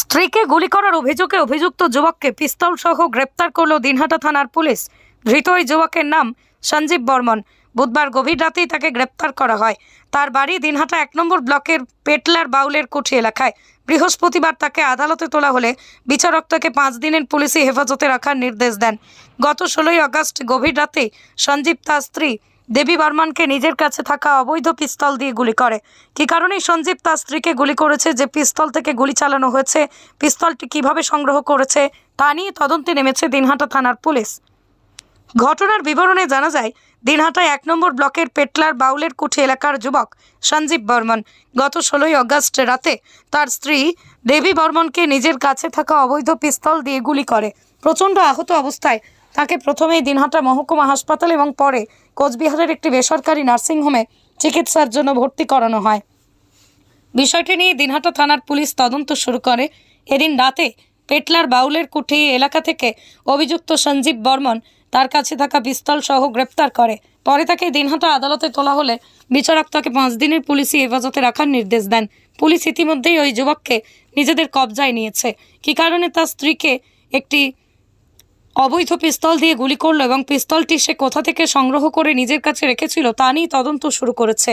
স্ত্রীকে গুলি করার অভিযোগে অভিযুক্ত যুবককে পিস্তল সহ গ্রেপ্তার করল দিনহাটা থানার পুলিশ। ধৃত ওই যুবকের নাম সঞ্জীব বর্মন। বুধবার গভীর রাতেই তাকে গ্রেপ্তার করা হয়। তার বাড়ি দিনহাটা এক নম্বর ব্লকের পেটলার বাউলের কুঠি এলাকায়। বৃহস্পতিবার তাকে আদালতে তোলা হলে বিচারক তাকে পাঁচ দিনের পুলিশি হেফাজতে রাখার নির্দেশ দেন। গত ষোলোই আগস্ট গভীর রাতে সঞ্জীব তার স্ত্রী দেবী বর্মনকে নিজের কাছে থাকা অবৈধ পিস্তল দিয়ে গুলি করে। কী কারণে সঞ্জীব তার স্ত্রীকে গুলি করেছে? যে পিস্তল থেকে গুলি চালানো হয়েছে, পিস্তলটি কীভাবে সংগ্রহ করেছে, তা নিয়ে তদন্তে নেমেছে দিনহাটা থানার পুলিশ। ঘটনার বিবরণে জানা যায়, দিনহাটায় এক নম্বর ব্লকের পেটলার বাউলের কুঠি এলাকার যুবক সঞ্জীব বর্মন গত ষোলোই আগস্ট রাতে তার স্ত্রী দেবী বর্মনকে নিজের কাছে থাকা অবৈধ পিস্তল দিয়ে গুলি করে। প্রচণ্ড আহত অবস্থায় তাকে প্রথমেই দিনহাটা মহকুমা হাসপাতাল এবং পরে কোচবিহারের একটি বেসরকারি নার্সিংহোমে চিকিৎসার জন্য ভর্তি করানো হয়। বিষয়টি নিয়ে দিনহাটা থানার পুলিশ তদন্ত শুরু করে। এদিন রাতে পেটলার বাউলের কুঠি এলাকা থেকে অভিযুক্ত সঞ্জীব বর্মন তার কাছে থাকা পিস্তল সহ গ্রেপ্তার করে। পরে তাকে দিনহাটা আদালতে তোলা হলে বিচারক তাকে পাঁচ দিনের পুলিশি হেফাজতে রাখার নির্দেশ দেন। পুলিশ ইতিমধ্যেই ওই যুবককে নিজেদের কবজায় নিয়েছে। কী কারণে তার স্ত্রীকে একটি অবৈধ পিস্তল দিয়ে গুলি করল এবং পিস্তলটি সে কোথা থেকে সংগ্রহ করে নিজের কাছে রেখেছিল তা নিয়ে তদন্ত শুরু করেছে।